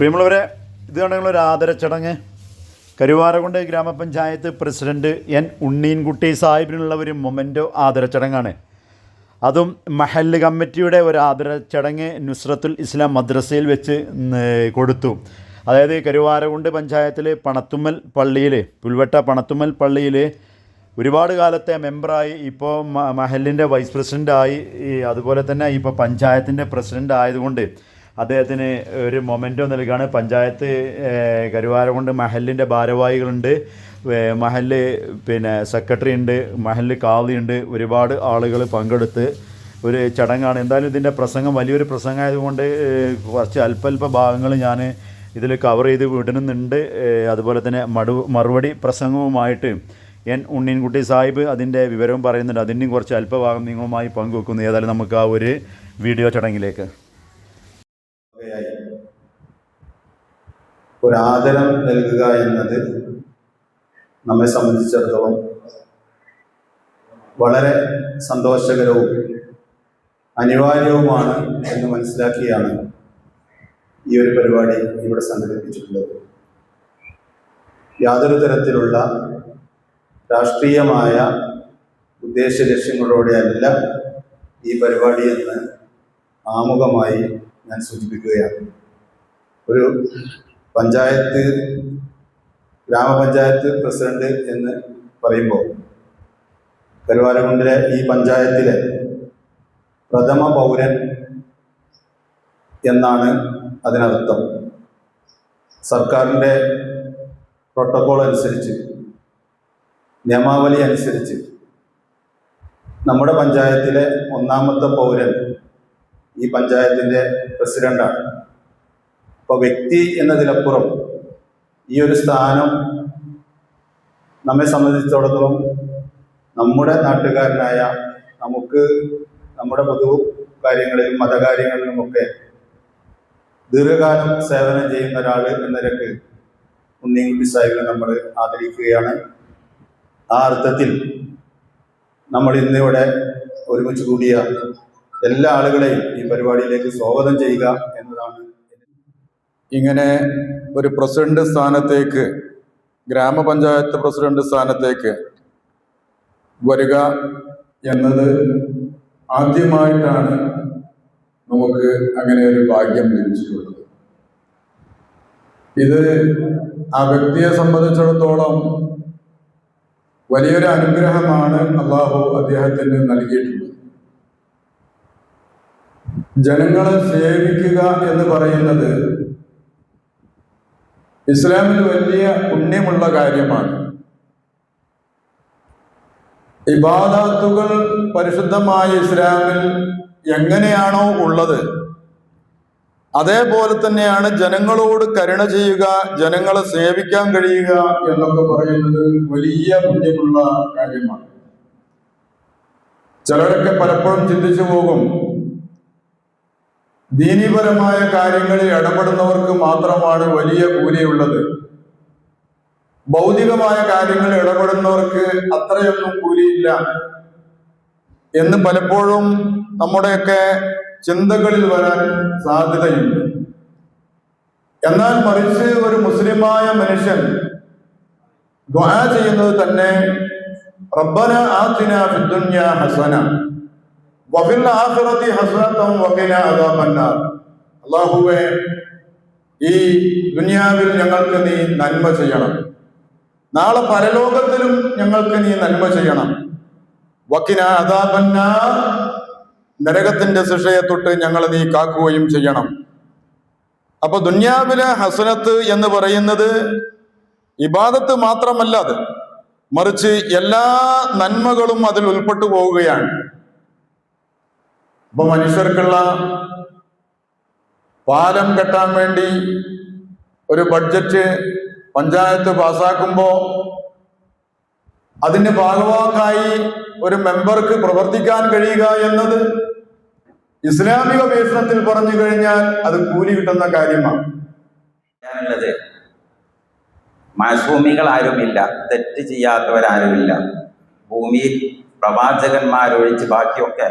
പ്രിയമുള്ളവരെ ഇത് കണ്ടെങ്കിൽ ഒരു ആദരച്ചടങ്ങ് കരുവാരകുണ്ട് ഗ്രാമപഞ്ചായത്ത് പ്രസിഡന്റ് എൻ ഉണ്ണീൻകുട്ടി സാഹിബിനുള്ള ഒരു മൊമെന്റോ ആദരച്ചടങ്ങാണ് അതും മഹല്ല് കമ്മിറ്റിയുടെ ഒരു ആദരച്ചടങ്ങ് നുസ്രത്തുൽ ഇസ്ലാം മദ്രസയിൽ വെച്ച് കൊടുത്തു. അതായത് കരുവാരകുണ്ട് പഞ്ചായത്തിൽ പണത്തുമ്മൽ പള്ളിയിൽ പുൽവട്ട പണത്തുമ്മൽ പള്ളിയിൽ ഒരുപാട് കാലത്തെ മെമ്പറായി ഇപ്പോൾ മഹലിന്റെ വൈസ് പ്രസിഡന്റായി അതുപോലെ തന്നെ ഇപ്പോൾ പഞ്ചായത്തിന്റെ പ്രസിഡന്റ് ആയതുകൊണ്ട് അദ്ദേഹത്തിന് ഒരു മൊമെന്റോ നൽകുകയാണ് പഞ്ചായത്ത് കരുവാരകുണ്ട് മഹലിന്റെ ഭാരവാഹികളുണ്ട്. മഹൽ പിന്നെ സെക്രട്ടറി ഉണ്ട് മഹൽ കാളി ഉണ്ട് ഒരുപാട് ആളുകൾ പങ്കെടുത്ത് ഒരു ചടങ്ങാണ്. എന്തായാലും ഇതിന്റെ പ്രസംഗം വലിയൊരു പ്രസംഗമായതുകൊണ്ട് കുറച്ച് അല്പല്പ ഭാഗങ്ങൾ ഞാൻ ഇതിൽ കവർ ചെയ്ത് വിടുന്നുണ്ട്. അതുപോലെ തന്നെ മടു മറുപടി പ്രസംഗവുമായിട്ട് എൻ ഉണ്ണീൻകുട്ടി സാഹിബ് അതിന്റെ വിവരവും പറയുന്നുണ്ട്. അതിന്റെയും കുറച്ച് അല്പഭാഗം നിങ്ങളുമായി പങ്കുവെക്കുന്നു. ഏതായാലും നമുക്ക് ആ ഒരു വീഡിയോ ചടങ്ങിലേക്ക്. ഒരാദരം നൽകുക എന്നത് നമ്മെ സംബന്ധിച്ചിടത്തോളം വളരെ സന്തോഷകരവും അനിവാര്യവുമാണ് എന്ന് മനസ്സിലാക്കിയാണ് ഈ ഒരു പരിപാടി ഇവിടെ സംഘടിപ്പിച്ചിട്ടുള്ളത്. യാതൊരു തരത്തിലുള്ള രാഷ്ട്രീയമായ ഉദ്ദേശ ലക്ഷ്യങ്ങളോടെയല്ല ഈ പരിപാടി എന്ന് ആമുഖമായി ഞാൻ സൂചിപ്പിക്കുകയാണ്. ഒരു പഞ്ചായത്ത് ഗ്രാമപഞ്ചായത്ത് പ്രസിഡന്റ് എന്ന് പറയുമ്പോൾ കരുവാരകുണ്ടിലെ ഈ പഞ്ചായത്തിലെ പ്രഥമ പൗരൻ എന്നാണ് അതിനർത്ഥം. സർക്കാരിന്റെ പ്രോട്ടോകോൾ അനുസരിച്ച് നിയമാവലി അനുസരിച്ച് നമ്മുടെ പഞ്ചായത്തിലെ ഒന്നാമത്തെ പൗരൻ ഈ പഞ്ചായത്തിന്റെ പ്രസിഡന്റാണ്. അപ്പോൾ വ്യക്തി എന്നതിലപ്പുറം ഈ ഒരു സ്ഥാനം നമ്മെ സംബന്ധിച്ചിടത്തോളം നമ്മുടെ നാട്ടുകാരനായ നമുക്ക് നമ്മുടെ പൊതു കാര്യങ്ങളിലും മതകാര്യങ്ങളിലുമൊക്കെ ദീർഘകാലം സേവനം ചെയ്യുന്ന ഒരാൾ എന്ന നിലയ്ക്ക് ഉണ്ണിക്കുട്ടി സാഹിബിനെ നമ്മൾ ആദരിക്കുകയാണ്. ആ അർത്ഥത്തിൽ നമ്മൾ ഇന്നിവിടെ ഒരുമിച്ച് കൂടിയ എല്ലാ ആളുകളെയും ഈ പരിപാടിയിലേക്ക് സ്വാഗതം ചെയ്യുക ഇങ്ങനെ ഒരു പ്രസിഡന്റ് സ്ഥാനത്തേക്ക് ഗ്രാമപഞ്ചായത്ത് പ്രസിഡന്റ് സ്ഥാനത്തേക്ക് വരിക എന്നത് ആദ്യമായിട്ടാണ് നമുക്ക് അങ്ങനെ ഒരു ഭാഗ്യം ലഭിച്ചിട്ടുള്ളത്. ഇത് ആ വ്യക്തിയെ സംബന്ധിച്ചിടത്തോളം വലിയൊരു അനുഗ്രഹമാണ് അള്ളാഹു അദ്ദേഹത്തിന് നൽകിയിട്ടുള്ളത്. ജനങ്ങളെ സേവിക്കുക എന്ന് പറയുന്നത് ഇസ്ലാമിൽ വലിയ പുണ്യമുള്ള കാര്യമാണ്. ഇബാദാത്തുകൾ പരിശുദ്ധമായ ഇസ്ലാമിൽ എങ്ങനെയാണോ ഉള്ളത്? അതേപോലെ തന്നെയാണ് ജനങ്ങളോട് കരുണ ചെയ്യുക ജനങ്ങളെ സേവിക്കാൻ കഴിയുക എന്നൊക്കെ പറയുന്നത് വലിയ പുണ്യമുള്ള കാര്യമാണ്. ചിലരൊക്കെ പലപ്പോഴും ചിന്തിച്ചു പോകും ദീനീപരമായ കാര്യങ്ങളിൽ ഇടപെടുന്നവർക്ക് മാത്രമാണ് വലിയ കൂലിയുള്ളത് ഭൗതികമായ കാര്യങ്ങളിൽ ഇടപെടുന്നവർക്ക് അത്രയൊന്നും കൂലിയില്ല. എന്ന് പലപ്പോഴും നമ്മുടെയൊക്കെ ചിന്തകളിൽ വരാൻ സാധ്യതയുണ്ട്. എന്നാൽ മറിച്ച് ഒരു മുസ്ലിമായ മനുഷ്യൻ ദ്വാ ചെയ്യുന്നത് തന്നെ റബ്ബന ആ ഫിദ്ദുന്യ ഹസന. വഫിൽ ആഖിറതി ഹസനതം വഖിന അദാബന്നാർ അല്ലാഹുവേ ഈ ദുനിയാവിൽ ഞങ്ങൾക്ക് നീ നന്മ ചെയ്യണം. നാളെ പരലോകത്തിലും ഞങ്ങൾക്ക് നീ നന്മ ചെയ്യണം. വക്കിന അദാബന്നാർ നരകത്തിന്റെ ശിക്ഷയെ തൊട്ട് ഞങ്ങൾ നീ കാക്കുകയും ചെയ്യണം. അപ്പൊ ദുന്യാവിലെ ഹസനത്ത് എന്ന് പറയുന്നത് ഇബാദത്ത് മാത്രമല്ല അത്. മറിച്ച് എല്ലാ നന്മകളും അതിൽ ഉൾപ്പെട്ടു പോവുകയാണ്. അപ്പൊ മനുഷ്യർക്കുള്ള പാലം കെട്ടാൻ വേണ്ടി ഒരു ബഡ്ജറ്റ് പഞ്ചായത്ത് പാസ്സാക്കുമ്പോൾ അതിന് ഭാഗവാക്കായി ഒരു മെമ്പർക്ക് പ്രവർത്തിക്കാൻ കഴിയുക എന്നത് ഇസ്ലാമിക വീക്ഷണത്തിൽ പറഞ്ഞു കഴിഞ്ഞാൽ അത് കൂലി കിട്ടുന്ന കാര്യമാണ്. മാസൂമികൾ ആരുമില്ല തെറ്റ് ചെയ്യാത്തവരാരുമില്ല. ഭൂമിയിൽ പ്രവാചകന്മാരൊഴിച്ച് ബാക്കിയൊക്കെ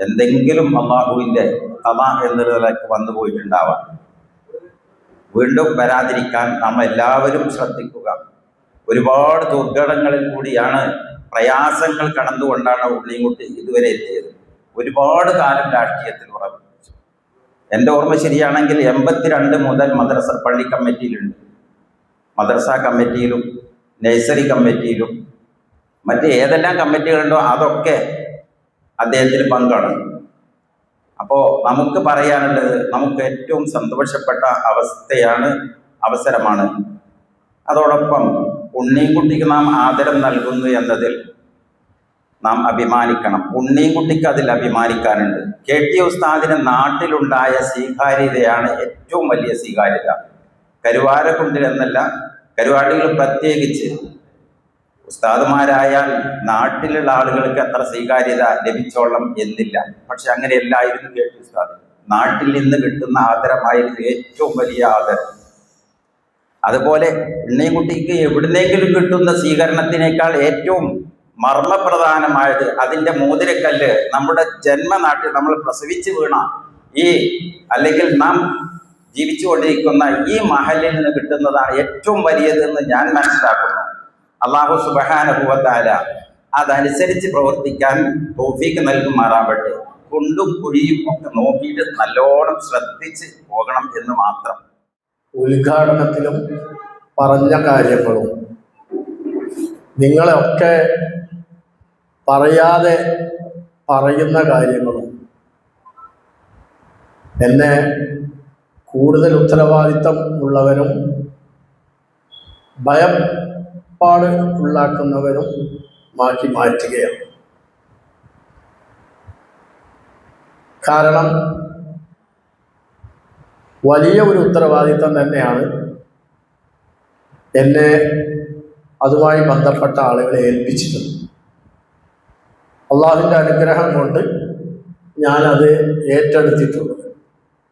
എന്തെങ്കിലും അള്ളാഹുവിന്റെ കഥ എന്നുള്ളതിലേക്ക് വന്നു പോയിട്ടുണ്ടാവാം. വീണ്ടും വരാതിരിക്കാൻ നാം എല്ലാവരും ശ്രദ്ധിക്കുക. ഒരുപാട് ദുർഘടങ്ങളിൽ കൂടിയാണ് പ്രയാസങ്ങൾ കടന്നുകൊണ്ടാണ് ഉണ്ണിൻകുട്ടി ഇതുവരെ എത്തിയത്. ഒരുപാട് കാലം രാഷ്ട്രീയത്തിൽ ഉറപ്പിച്ചു. എന്റെ ഓർമ്മ ശരിയാണെങ്കിൽ എൺപത്തിരണ്ട് മുതൽ മദ്രസ പള്ളി കമ്മിറ്റിയിലുണ്ട്. മദ്രസ കമ്മിറ്റിയിലും നഴ്സറി കമ്മിറ്റിയിലും മറ്റ് ഏതെല്ലാം കമ്മിറ്റികളുണ്ടോ അതൊക്കെ അദ്ദേഹത്തിന് പങ്കാണ്. അപ്പോൾ നമുക്ക് പറയാനുള്ളത് നമുക്ക് ഏറ്റവും സന്തോഷപ്പെട്ട അവസ്ഥയാണ് അവസരമാണ്. അതോടൊപ്പം ഉണ്ണിൻകുട്ടിക്ക് നാം ആദരം നൽകുന്നു എന്നതിൽ നാം അഭിമാനിക്കണം. ഉണ്ണിയും കുട്ടിക്ക് അതിൽ അഭിമാനിക്കാനുണ്ട്. കെ ടി ഉസ്താദിന് നാട്ടിലുണ്ടായ സ്വീകാര്യതയാണ് ഏറ്റവും വലിയ സ്വീകാര്യത. കരുവാരക്കുണ്ടിൽ എന്നല്ല കരുവാടികൾ പ്രത്യേകിച്ച് ഉസ്താദുമാരായാൽ നാട്ടിലുള്ള ആളുകൾക്ക് അത്ര സ്വീകാര്യത ലഭിച്ചോളം എന്നില്ല. പക്ഷെ അങ്ങനെ എല്ലായിരുന്നു കേട്ടു ഉസ്താദ്. നാട്ടിൽ നിന്ന് കിട്ടുന്ന ആദരമായിരുന്നു ഏറ്റവും വലിയ ആദരം. അതുപോലെ ഉണ്ണിക്കുട്ടിക്ക് എവിടുന്നെങ്കിലും കിട്ടുന്ന സ്വീകരണത്തിനേക്കാൾ ഏറ്റവും മർമ്മപ്രധാനമായത് അതിന്റെ മോതിരക്കല്ല് നമ്മുടെ ജന്മനാട്ടിൽ നമ്മൾ പ്രസവിച്ച് വീണ ഈ അല്ലെങ്കിൽ നാം ജീവിച്ചുകൊണ്ടിരിക്കുന്ന ഈ മഹലിൽ നിന്ന് കിട്ടുന്നതാണ് ഏറ്റവും വലിയതെന്ന് ഞാൻ മനസ്സിലാക്കുന്നു. അള്ളാഹു സുബഹാനുഭവത്താല അതനുസരിച്ച് പ്രവർത്തിക്കാൻ തോഫീക്ക് നൽകുമാറാവട്ടെ. കുണ്ടും കുഴിയും ഒക്കെ നോക്കിയിട്ട് നല്ലോണം ശ്രദ്ധിച്ച് പോകണം എന്ന് മാത്രം. ഉദ്ഘാടനത്തിലും പറഞ്ഞ കാര്യങ്ങളും നിങ്ങളെയൊക്കെ പറയാതെ പറയുന്ന കാര്യങ്ങളും എന്നെ കൂടുതൽ ഉത്തരവാദിത്തം ഉള്ളവരും ഭയപ്പാട് ഉണ്ടാക്കുന്നവരും മാറ്റി മാറ്റുകയാണ്. കാരണം വലിയ ഒരു ഉത്തരവാദിത്തം തന്നെയാണ് എന്നെ അതുമായി ബന്ധപ്പെട്ട ആളുകളെ ഏൽപ്പിച്ചിട്ടുണ്ട് അള്ളാഹുവിന്റെ അനുഗ്രഹം കൊണ്ട് ഞാനത് ഏറ്റെടുത്തിട്ടുണ്ട്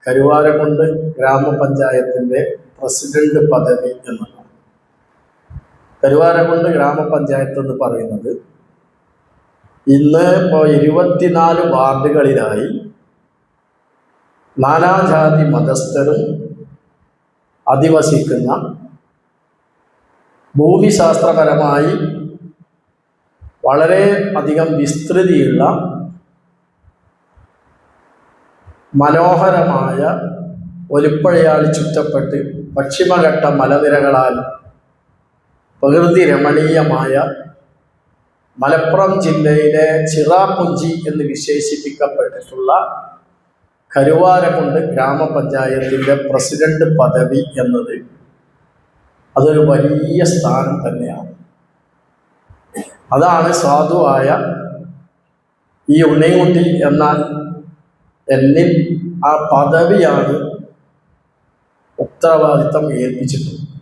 കരുവാരക്കുണ്ട് ഗ്രാമപഞ്ചായത്തിന്റെ പ്രസിഡന്റ് പദവി എന്നതാണ് കരുവാരക്കുണ്ട് ഗ്രാമപഞ്ചായത്ത് എന്ന് പറയുന്നത്. ഇന്ന് ഇപ്പോൾ ഇരുപത്തിനാല് വാർഡുകളിലായി നാനാജാതി മതസ്ഥരും അധിവസിക്കുന്ന ഭൂമിശാസ്ത്രപരമായി വളരെ അധികം വിസ്തൃതിയുള്ള മനോഹരമായ ഒലിപ്പഴയാൽ ചുറ്റപ്പെട്ട് പശ്ചിമഘട്ട മലനിരകളാൽ പ്രകൃതി രമണീയമായ മലപ്പുറം ജില്ലയിലെ ചിറാപുഞ്ചി എന്ന് വിശേഷിപ്പിക്കപ്പെട്ടിട്ടുള്ള കരുവാരക്കുണ്ട് ഗ്രാമപഞ്ചായത്തിന്റെ പ്രസിഡന്റ് പദവി എന്നത് അതൊരു വലിയ സ്ഥാനം തന്നെയാണ്. അതാണ് സാധുവായ ഈ ഉണ്ണിക്കുട്ടി എന്നാൽ എന്നിൽ ആ പദവിയാണ് ഉത്തരവാദിത്തം ഏൽപ്പിച്ചിട്ടുള്ളത്.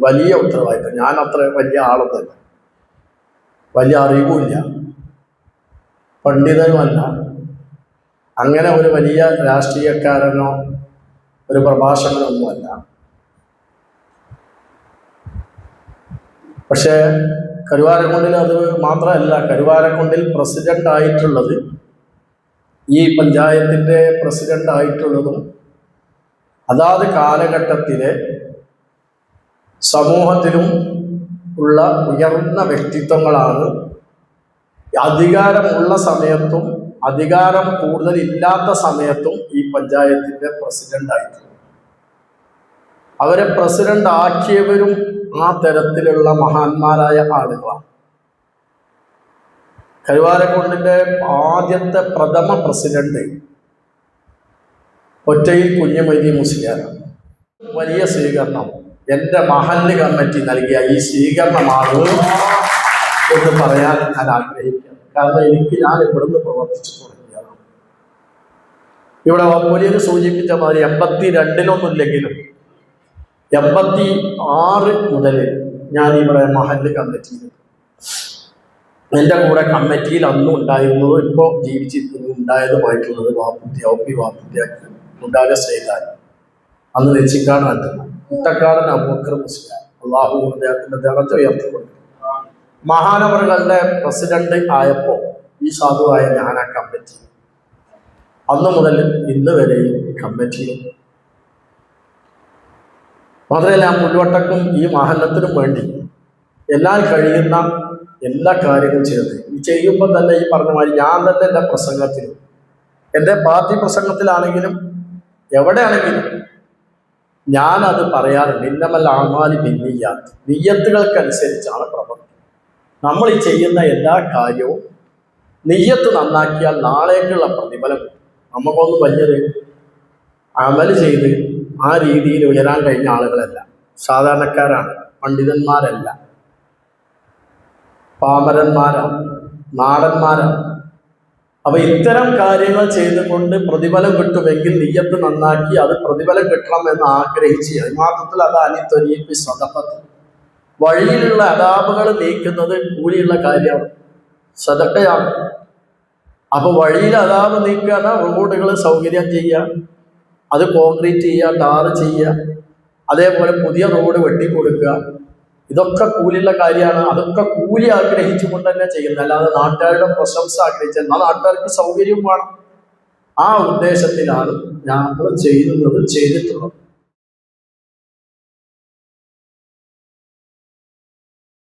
വലിയ ഉത്തരവാദിത്തം. ഞാൻ അത്ര വലിയ ആളൊന്നുമല്ല. വലിയ അറിവുമില്ല. പണ്ഡിതനുമല്ല. അങ്ങനെ ഒരു വലിയ രാഷ്ട്രീയക്കാരനോ ഒരു പ്രഭാഷകനൊന്നുമല്ല. പക്ഷേ കരുവാരക്കുണ്ടിൽ അത് മാത്രമല്ല. കരുവാരക്കുണ്ടിൽ പ്രസിഡന്റ് ആയിട്ടുള്ളത് ഈ പഞ്ചായത്തിന്റെ പ്രസിഡന്റ് ആയിട്ടുള്ളതും അതാത് കാലഘട്ടത്തിലെ സമൂഹത്തിലും ഉള്ള ഉയർന്ന വ്യക്തിത്വങ്ങളാണ്. അധികാരമുള്ള സമയത്തും അധികാരം കൂടുതൽ ഇല്ലാത്ത സമയത്തും ഈ പഞ്ചായത്തിന്റെ പ്രസിഡന്റ് ആയിട്ടുള്ളത് അവരെ പ്രസിഡന്റ് ആക്കിയവരും ആ തരത്തിലുള്ള മഹാന്മാരായ ആളുകളാണ്. കരുവാരക്കുണ്ടിന്റെ ആദ്യത്തെ പ്രഥമ പ്രസിഡന്റ് ഒറ്റയിൽ കുഞ്ഞുമൈതി മുസ്ലിയാരാണ്. വലിയ സ്വീകരണം. എന്റെ മഹല്ല് കമ്മിറ്റി നൽകിയ ഈ സ്വീകരണമാണ് എന്ന് പറയാൻ ഞാൻ ആഗ്രഹിക്കുന്നു. കാരണം എനിക്ക് ഞാൻ ഇവിടുന്ന് പ്രവർത്തിച്ചു തുടങ്ങിയതാണ്. ഇവിടെ പോലീസ് സൂചിപ്പിച്ച മാതിരി എൺപത്തി രണ്ടിലൊന്നുമില്ലെങ്കിലും എൺപത്തി ആറ് മുതൽ ഞാൻ ഇവിടെ മഹല്ല് കമ്മിറ്റിയിൽ എന്റെ കൂടെ കമ്മിറ്റിയിൽ അന്നും ഉണ്ടായിരുന്നത് ഇപ്പോൾ ജീവിച്ചിരിക്കുന്നത് ഉണ്ടായതുമായിട്ടുള്ളത് വാപ്പുത്തി ഒ പി വാപ്പുദ്ധ്യ സൈതാൻ അന്ന് നെച്ചിക്കാട് നടത്തുന്നത് കുട്ടക്കാടൻ അബൂക്കർ മുസ്ലിം. അള്ളാഹു അദ്ദേഹത്തിന്റെ ദറജ ഉയർത്തിക്കൊണ്ടു മഹാനവറുകളുടെ പ്രസിഡന്റ് ആയപ്പോൾ ഈ സാധുവായ ഞാൻ ആ കമ്മിറ്റി. അന്ന് മുതൽ ഇന്ന് വരെയും കമ്മിറ്റിയിൽ മാത്രമല്ല ആ പുല്ലുവട്ടക്കും ഈ മഹല്ലത്തിനും വേണ്ടി എല്ലാ കഴിയുന്ന എല്ലാ കാര്യങ്ങളും ചെയ്തത്. ഈ ചെയ്യുമ്പോൾ തന്നെ ഈ പറഞ്ഞ മാതിരി ഞാൻ തന്നെ എന്റെ പ്രസംഗത്തിൽ എന്റെ പാർട്ടി പ്രസംഗത്തിലാണെങ്കിലും എവിടെയാണെങ്കിലും ഞാനത് പറയാറുണ്ട് ഇന്നമല്ല ആമാലി ഭിന്നിയാത്ത് നിയ്യത്തുകൾക്കനുസരിച്ചാണ് പ്രവർത്തനം. നമ്മൾ ഈ ചെയ്യുന്ന എല്ലാ കാര്യവും നെയ്യത്ത് നന്നാക്കിയാൽ നാളേക്കുള്ള പ്രതിഫലം നമുക്കൊന്ന് വലിയത് അമൽ ചെയ്ത് ആ രീതിയിൽ ഉയരാൻ കഴിഞ്ഞ ആളുകളല്ല. സാധാരണക്കാരാണ് പണ്ഡിതന്മാരല്ല. പാമരന്മാരാണ് നാടന്മാരാണ്. അപ്പൊ ഇത്തരം കാര്യങ്ങൾ ചെയ്തുകൊണ്ട് പ്രതിഫലം കിട്ടുമെങ്കിൽ നെയ്യത്ത് നന്നാക്കി അത് പ്രതിഫലം കിട്ടണം എന്ന് ആഗ്രഹിച്ച് മാത്രത്തിൽ അത് അനിത്തൊരീപ്പി സ്വതപ്പത്ത്. വഴിയിലുള്ള അതാപുകൾ നീക്കുന്നത് കൂലിയുള്ള കാര്യമാണ്. സ്വതക്കയാണ് അപ്പൊ വഴിയിൽ അതാപ് നീക്കുക റോഡുകൾ സൗകര്യം ചെയ്യുക അത് കോൺക്രീറ്റ് ചെയ്യുക ടാർ ചെയ്യുക അതേപോലെ പുതിയ റോഡ് വെട്ടിക്കൊടുക്കുക. ഇതൊക്കെ കൂലിയുള്ള കാര്യമാണ്. അതൊക്കെ കൂലി ആഗ്രഹിച്ചുകൊണ്ട് തന്നെ ചെയ്യുന്നത്. അല്ലാതെ നാട്ടുകാരുടെ പ്രശംസ ആഗ്രഹിച്ച എന്നാൽ നാട്ടുകാർക്ക് സൗകര്യം വേണം? ആ ഉദ്ദേശത്തിലാണ് ഞങ്ങൾ ചെയ്യുന്നത് ചെയ്തിട്ടുള്ളത്.